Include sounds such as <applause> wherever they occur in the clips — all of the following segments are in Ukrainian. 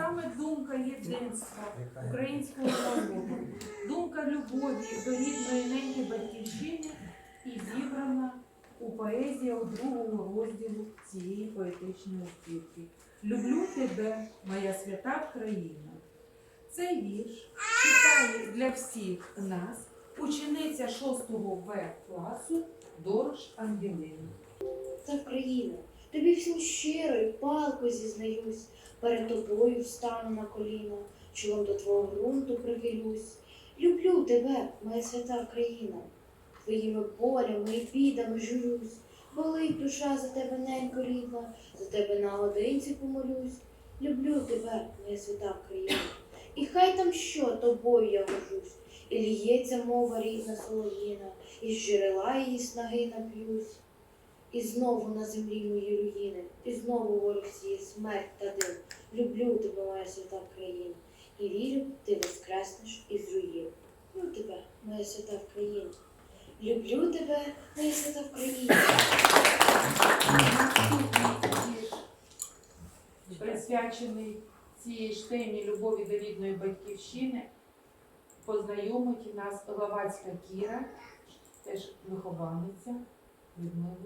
саме думка єдинства українського народу, думка любові до рідної неньки батьківщини і зібрана у поезіях другого розділу цієї поетичної збірки. Люблю тебе, моя свята країна. Цей вірш читає для всіх нас учениця 6 В класу Дорож Ангелина. Та країна, тобі всім щиро і палко зізнаюсь, перед тобою встану на коліна, чолом до твого ґрунту прихилюсь. Люблю тебе, моя свята країна, твоїми болями і бідами журюсь, болить душа за тебе, ненько рідна, за тебе наодинці помолюсь. Люблю тебе, моя свята країна, і хай там що тобою я горжусь, і ліється мова рідна солов'їна, і з джерела її снаги нап'юсь. І знову на землі мої руїни, і знову ворог сіє смерть та дим. Люблю тебе, моя свята країна, і вірю, ти воскреснеш із руїн. Люблю тебе, моя свята країна. Люблю тебе, моя свята країна. Присвячений цій ж темі любові до рідної батьківщини, познайомить нас Главацька Кіра, теж вихованиця Людмила.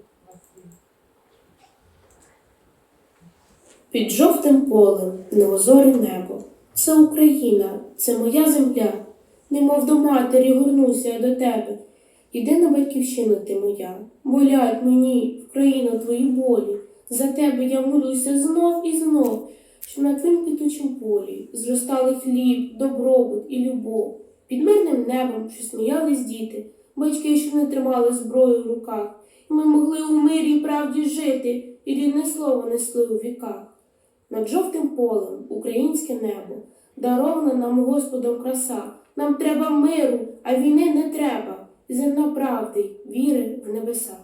Під жовтим полем неозоре небо. Це Україна, це моя земля. Немов до матері горнуся я до тебе. Іди на батьківщину ти моя. Болять мені, Україна, твої болі. За тебе я молюся знов і знов, щоб на твоїм квітучим полі зростали хліб, добробут і любов. Під мирним небом, що сміялись діти, батьки, що не тримали зброю в руках, ми могли у мирі і правді жити, і рідне слово несли у віках. Над жовтим полем українське небо, дарована нам Господом краса. Нам треба миру, а війни не треба. Земна правди, віри в небеса.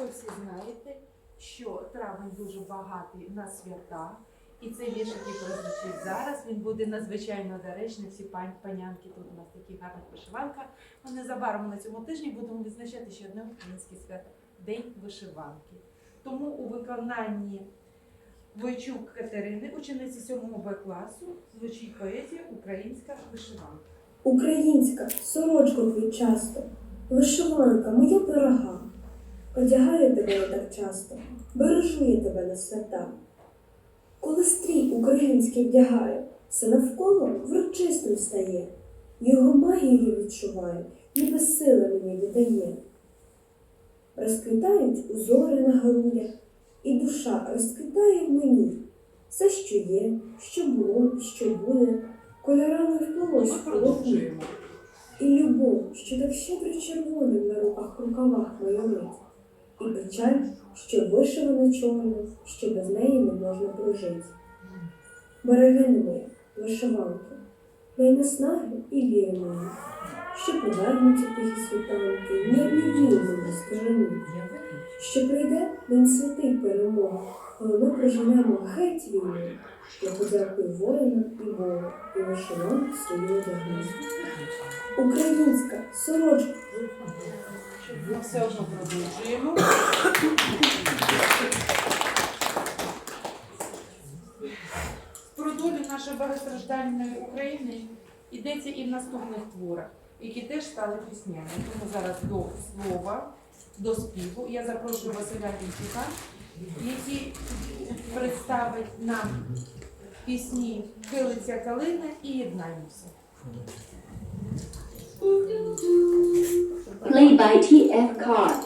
Ви всі знаєте, що травень дуже багатий на свята. І цей вірш, який прозвучить зараз, він буде надзвичайно доречний. Всі пан- панянки тут у нас такі гарних вишиванках. Ми незабаром на цьому тижні будемо відзначати ще одне українське свято День вишиванки. Тому у виконанні Войчук Катерини, учениці 7 Б класу, звучить поезія Українська вишиванка. Українська, сорочко квітчасто, вишиванка, моя дорога. Одягаю тебе так часто, бережу я тебе на свята. Коли стрій український вдягаю, все навколо врочистим стає. Його магію відчуваю, ніби сили мені віддає. Розквітають узори на грудях, і душа розквітає в мені. Все, що є, що було, що буде, кольорами вплилось в полотні. І любов, що так щедро червоним на руках рукавах майорить, і печаль, що вишивана чорним, що без неї не можна прожити. Берегине моя, вишиванки, дай наснаги і віри мені, що повернуться тихі світанки, мирні дні на стороні, що прийде день святий перемоги, коли ми проженемо геть війну. Я подякую воїнам і Богу, і вишиванку свою одягну. Українська сорочка. Ми все одно продовжуємо. Про долю нашої багатостраждальної України йдеться і в наступних творах, які теж стали піснями. Тому зараз до слова, до співу. Я запрошую Василя Кінчука, який представить нам пісні Килиця Калина і Єднаймося. Play by TF Card.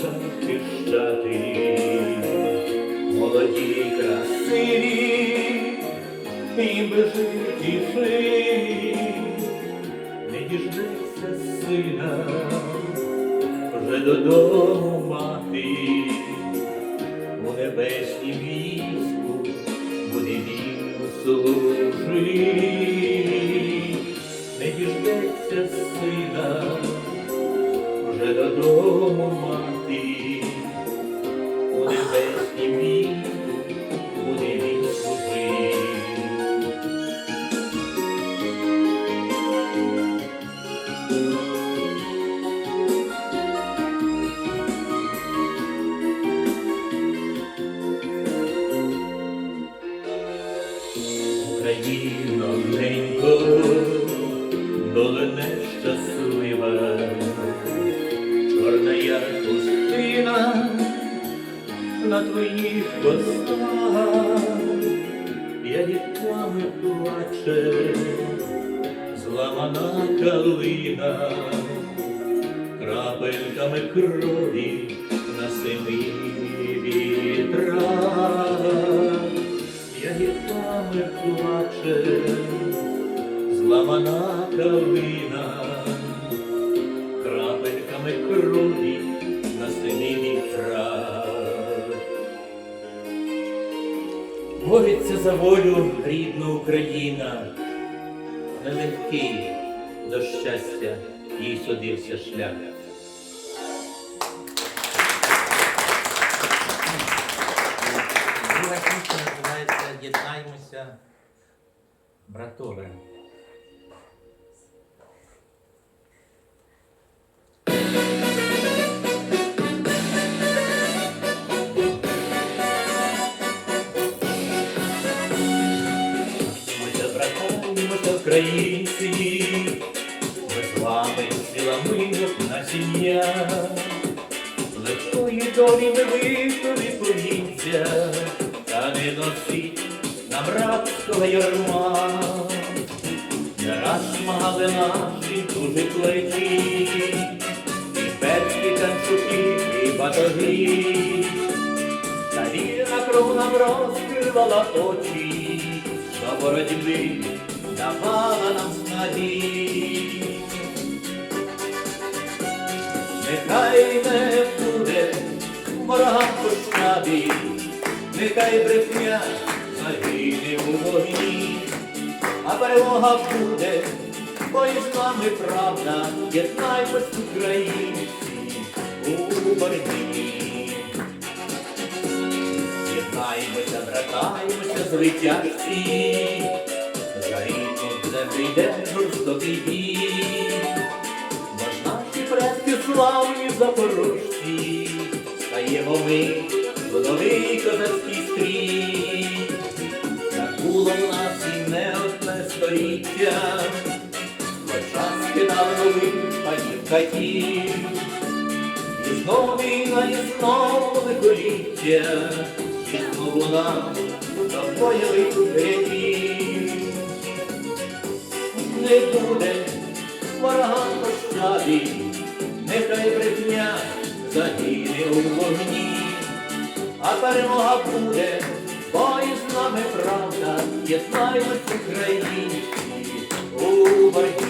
Землю штаты, молоді красиві і безжиті сини, не діждеться Україно, ненько, доля нещаслива, чорна я пустина на твоїх костах, я віками плаче, зламана калина, крапельками крові на семи вітрах я гірками плаче, зламана калина, крапельками крові на сині вітра. Бореться за волю рідна Україна, нелегкий до щастя їй судився шлях. Друга братове. Українці, ми з вами одна сім'я. Легкої долі ми виходи повіться, та не носіть нам рабського ярма. Раз шмагали наші дуже плечі, і перші танчуки, і батоги. Та вільна кров нам розкривала очі, до боротьби давала нам снаді. Нехай не буде ворогам пощади, нехай брехня загине у вогні, а перемога буде, бо із нами правда, єднаймось українці у боротьбі. Єднаймося, братаймося, звитяжці, за рідну землю йде жорстокий бій. Бо наші предки славні запорожці, стаємо ми в новий козацький стрій. Було в нас і не одне століття, хоча скидали нових панів катів. І знову війна, і знову лихоліття, і знову нам бойових рядів. Не буде ворогам пощади, нехай брехня загине у вогні, а перемога буде, бо із нами правда, єднаємось в Україні, у боротьбі.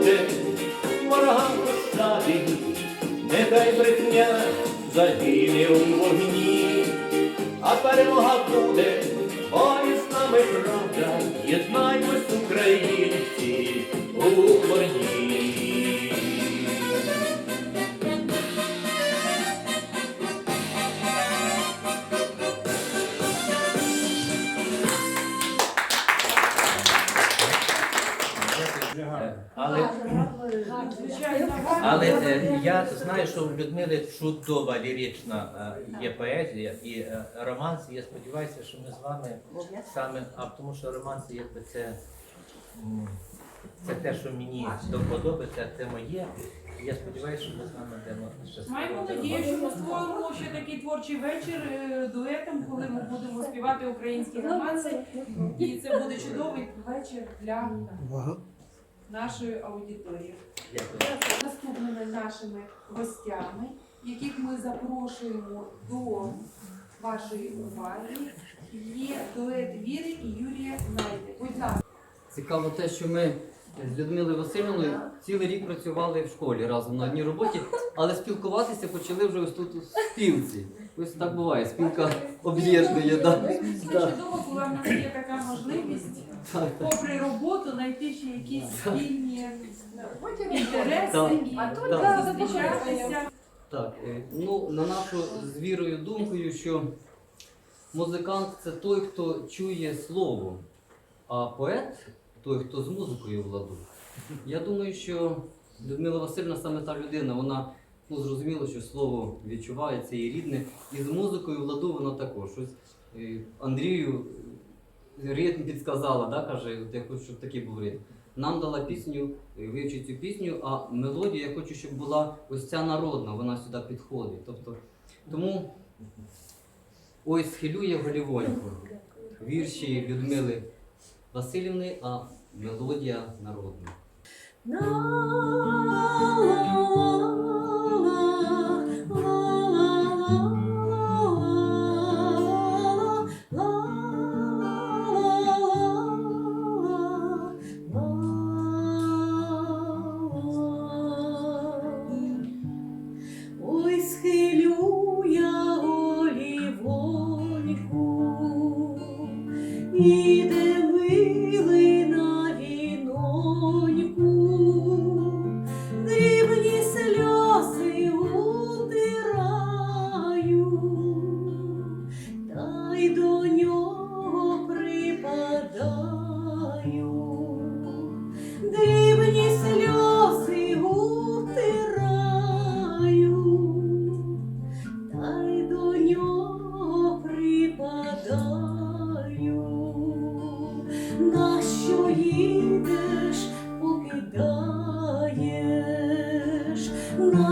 Буде. Ворогам пощади, нехай брехня загине у вогні, а перемога буде, бо з нами правда, Але е, я знаю, що в Людмили чудова лірична е, є поезія і е, романс. І я сподіваюся, що ми з вами саме, а тому що романс якби це, м, це те, що мені до вподоби, це те моє. І я сподіваюся, що ми з вами будемо щасливо. Маємо надію, що ми створимо ще такий творчий вечір е, дуетом, коли ми будемо співати українські романси. І це буде чудовий вечір для нашої аудиторії. Дякую. Наступними нашими гостями, яких ми запрошуємо до вашої уваги, є дует Віри і Юрія Найди. Будь ласка. Цікаво те, що ми з Людмилою Васильівною цілий рік працювали в школі разом на одній роботі, але спілкуватися почали вже ось тут у спілці. Ось так буває, спілка об'єднує. Да. Да. чудово, коли в нас є така можливість. Попри роботу, знайти ще якісь спільні інтереси Так. і Так. зустрічатися. Так, е, ну на нашу з вірою думкою, що музикант це той, хто чує слово, а поет той, хто з музикою владу. Я думаю, що Людмила Васильівна саме та людина, вона ну, зрозуміло, що слово відчувається і рідне, і з музикою владу вона також. Ось е, Андрію ритм підсказала, да, каже, от я хочу, щоб такий був ритм. Нам дала пісню, е, вивчи цю пісню, а мелодія я хочу, щоб була ось ця народна, вона сюди підходить. Тобто, тому ой, схилює голівоньку. Вірші Людмили Васильівни, а мелодія народна. you. No.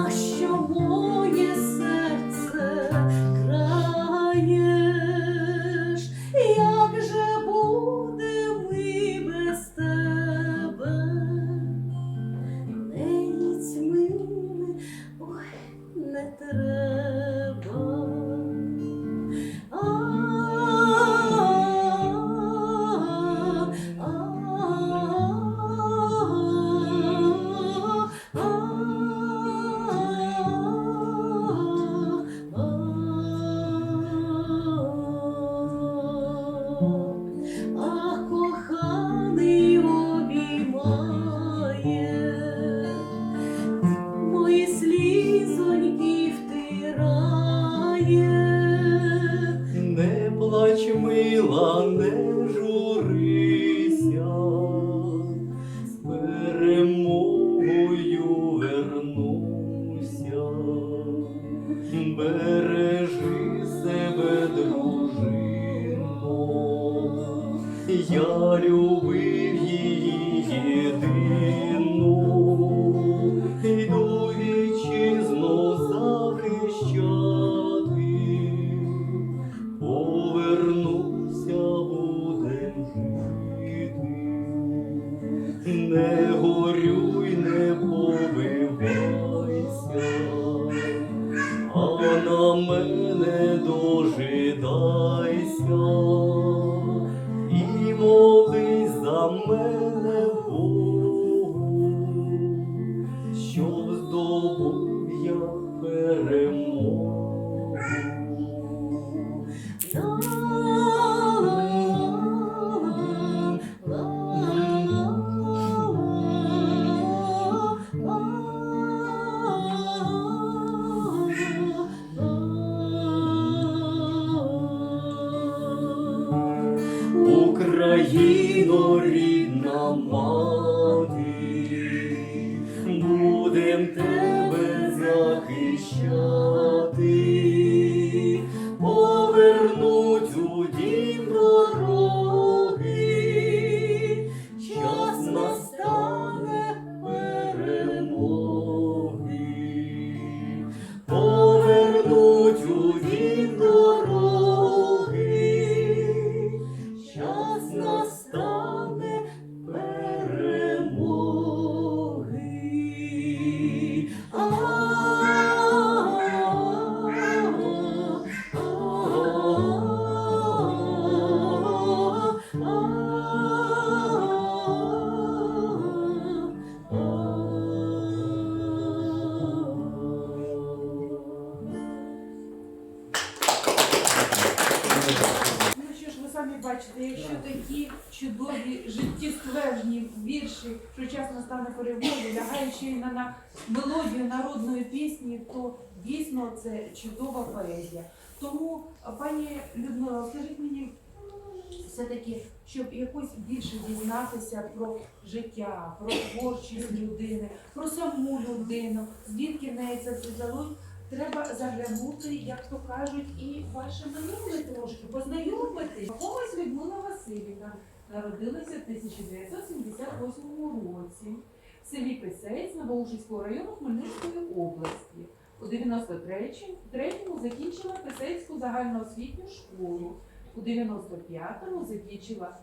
Все-таки, щоб якось більше дізнатися про життя, про творчість людини, про саму людину, звідки в неї це все взялось, треба заглянути, як то кажуть, і ваше минуле трошки, познайомитись. Ось Людмила Васильівна народилася в 1978 році в селі Писець Новоушицького району Хмельницької області. У 93-му закінчила Писецьку загальноосвітню школу. У 95-му закінчила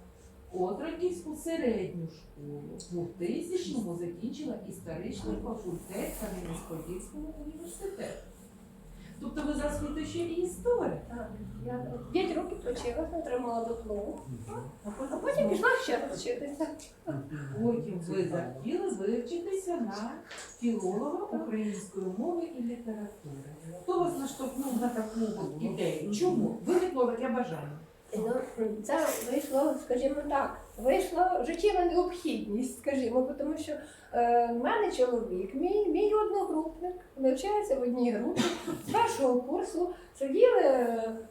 Отроківську середню школу. У 2000-му закінчила історичний факультет Кам'янець-Подільського університету. Тобто ви за освітою ще і історик. Так, Я 5 років вчилася, отримала диплом, а потім пішла ще раз вчитися. Потім ви захотіли вивчитися на філолога української мови і літератури. Хто вас наштовхнув на таку ідею? Чому? Виникло таке бажання. Ну, це вийшло, скажімо так, вийшла життєва необхідність, скажімо, тому що е, в мене чоловік, мій, мій одногрупник, навчається в одній групі з першого курсу. Сиділи,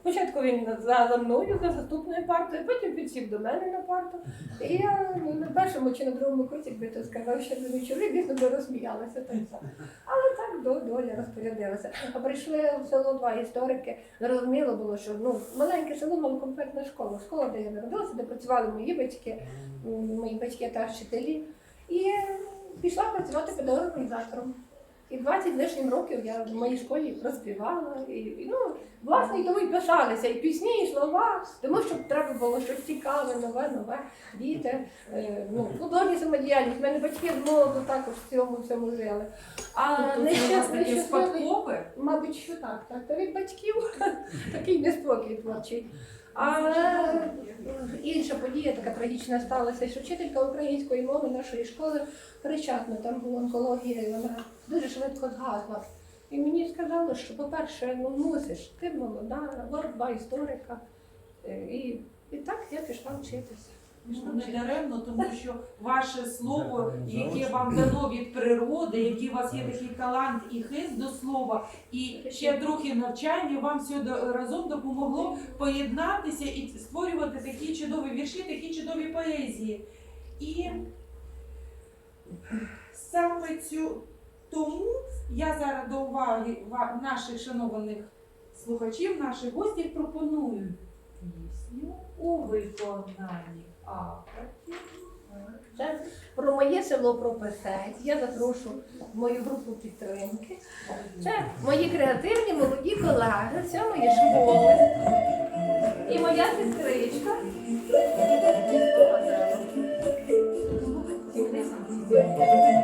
спочатку він за, за мною, за заступною партою, потім підсів до мене на парту. І я ну, на першому чи на другому курсі, якби то сказав, що мій чоловік, звісно, би розсміялися так само. Але так до- доля розпорядилася. А прийшли в село два історики. Зрозуміло було, що ну, маленьке село малокомплектна школа. Школа, де я народилася, де працювали мої батьки, мої батьки та вчителі. І пішла працювати педагогом-організатором. І 20 лишнім років я в моїй школі розпівала. І, і, ну, власне, і тому і писалися і пісні, і слова, тому що треба було щось цікаве, нове, нове, діти. Е, ну, художня самодіяльність. У мене батьки з молоду також в цьому всьому жили. А Тобто нещасний спадкове? мабуть, що так, так. Та від батьків <laughs> такий неспокій творчий. А е, інша подія така трагічна сталася, що вчителька української мови нашої школи причетна, там була онкологія, і вона дуже швидко згасла. І мені сказали, що, по-перше, ну мусиш, ти молода, боротьба історика. Е, І, і так я пішла вчитися. Пішла Не даремно, тому що ваше слово, яке вам дано від природи, який у вас є такий талант і хист до слова, і ще трохи навчання, вам все разом допомогло поєднатися і створювати такі чудові вірші, такі чудові поезії. І саме цю тому я зараз до уваги наших шанованих слухачів, наших гостів пропоную пісню у виконанні. Це про моє село Прописець. Я запрошу мою групу підтримки. Це мої креативні молоді колеги, це мої школи. І моя сестричка. Моє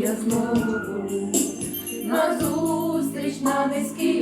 я знову на зустріч на низький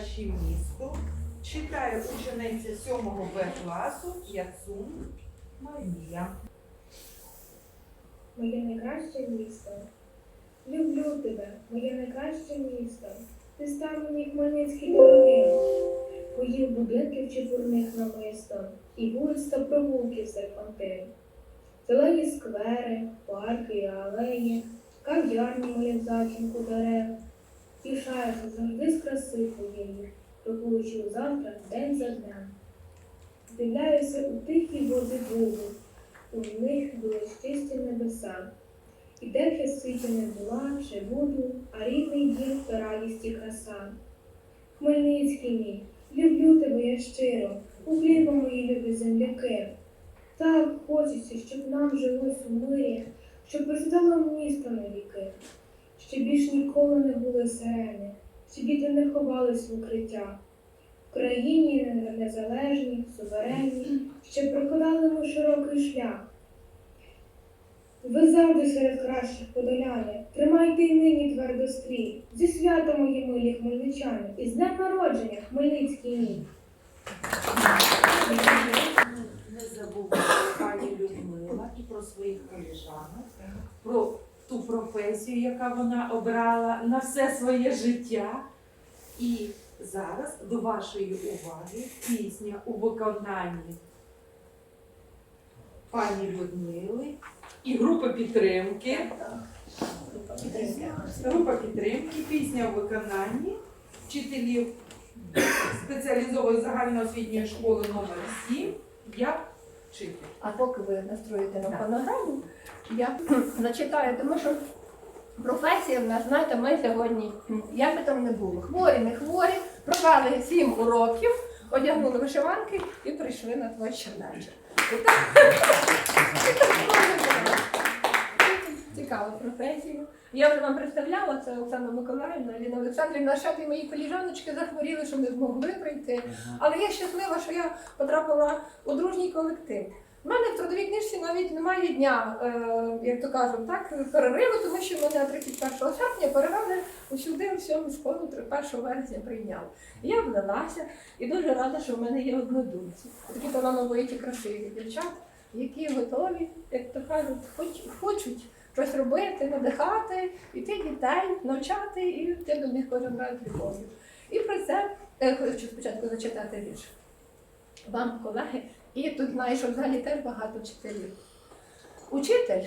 найкраще місто. Читає учениця 7 Б класу Яцун Марія. Моє найкраще місто. Люблю тебе, моє найкраще місто. Ти став мені Хмельницький дорогим. Твоїх будинків чепурних намисто, і та провулків серпантин. Зелені сквери, парки і алеї, кав'ярні малять затінку дерев. Пішаюся завжди з краси твоєї, крокуючи завтра день за днем. Вдивляюся у тихі води Богу, у них були чисті небеса. І де я світі не була, чи буду, а рідний дім то радість і краса. Хмельницький мій, люблю тебе я щиро, укліпа мої любі земляки. Так хочеться, щоб нам жилось у мирі, щоб процвітало місто на щоб більш ніколи не були сирени, щоб діти не ховались в укриття. В країні незалежні, суверенні, щоб прокладали ми широкий шлях. Ви завжди серед кращих подоляни, тримайте й нині твердо стрій. Зі святом мої милі хмельничани, і з днем народження Хмельницький мій. Не забувайте пані Людмила і про своїх коліжанок, про ту професію, яка вона обрала на все своє життя. І зараз до вашої уваги пісня у виконанні пані Людмили і група підтримки. Група підтримки, пісня у виконанні вчителів спеціалізованої загальноосвітньої школи номер 7 Я А поки ви настроїте на фонограму, я зачитаю, тому що професія в нас, знаєте, ми сьогодні, як би там не було, хворі, не хворі, провели сім уроків, одягнули вишиванки і прийшли на твій чернечок. І так- <laughs> Цікава професія. Я вже вам представляла, це Оксана Миколаївна, Аліна Олександрівна, ще ті мої коліжаночки захворіли, що не змогли прийти. Але я щаслива, що я потрапила у дружній колектив. У мене в трудовій книжці навіть немає дня, е, як то кажуть, так, перериву, тому що мене 31 серпня перевели усюди, у сьому школу 1 вересня прийняли. Я вдалася і дуже рада, що в мене є однодумці. Такі талановиті, красиві дівчата, які готові, як то кажуть, хоч, хочуть щось робити, надихати, іти дітей, навчати і йти до них кожен раз любов'ю. І про це е, хочу спочатку зачитати вірш. Вам, колеги, і тут знаю, що в теж багато вчителів. Учитель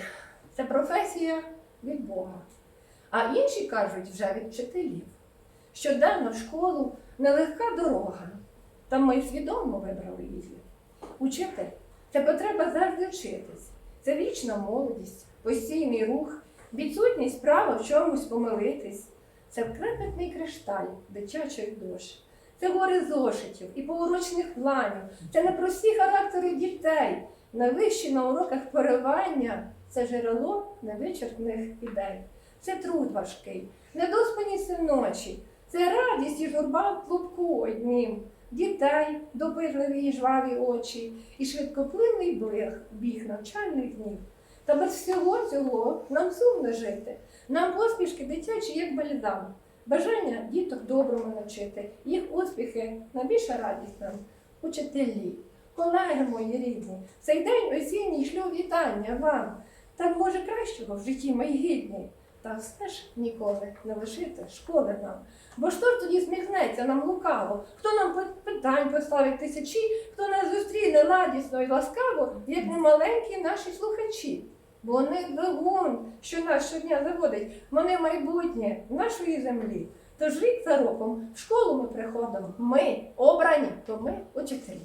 це професія від Бога. А інші кажуть вже від вчителів. Щоденно в школу нелегка дорога, та ми свідомо вибрали її. Учитель Це потреба завжди вчитись. Це вічна молодість, постійний рух, відсутність права в чомусь помилитись. Це вкрепетний кришталь дитячої душі. Це гори зошитів і поурочних планів. Це непрості характери дітей, найвищі на уроках поривання. Це джерело невичерпних ідей. Це труд важкий, недоспані ночі. Це радість і журба в клубку однім. Дітей, допитливі і жваві очі, і швидкоплинний блиг, біг навчальних днів. Та без всього цього нам сумно жити. Нам поспішки дитячі, як бальзам. Бажання діток доброму навчити, їх успіхи найбільша радість нам. Учителі, колеги мої рідні, цей день осінній шлю вітання вам. Та може кращого в житті мої. Та все ж ніколи не лишити школи нам. Бо ж то тоді сміхнеться нам лукаво, хто нам питань поставить тисячі, хто нас зустріне ладісно і ласкаво, як не маленькі наші слухачі. Бо вони двигун, що нас щодня заводить, вони майбутнє нашої землі. Тож рік за роком в школу ми приходимо. Ми обрані, то ми учителі.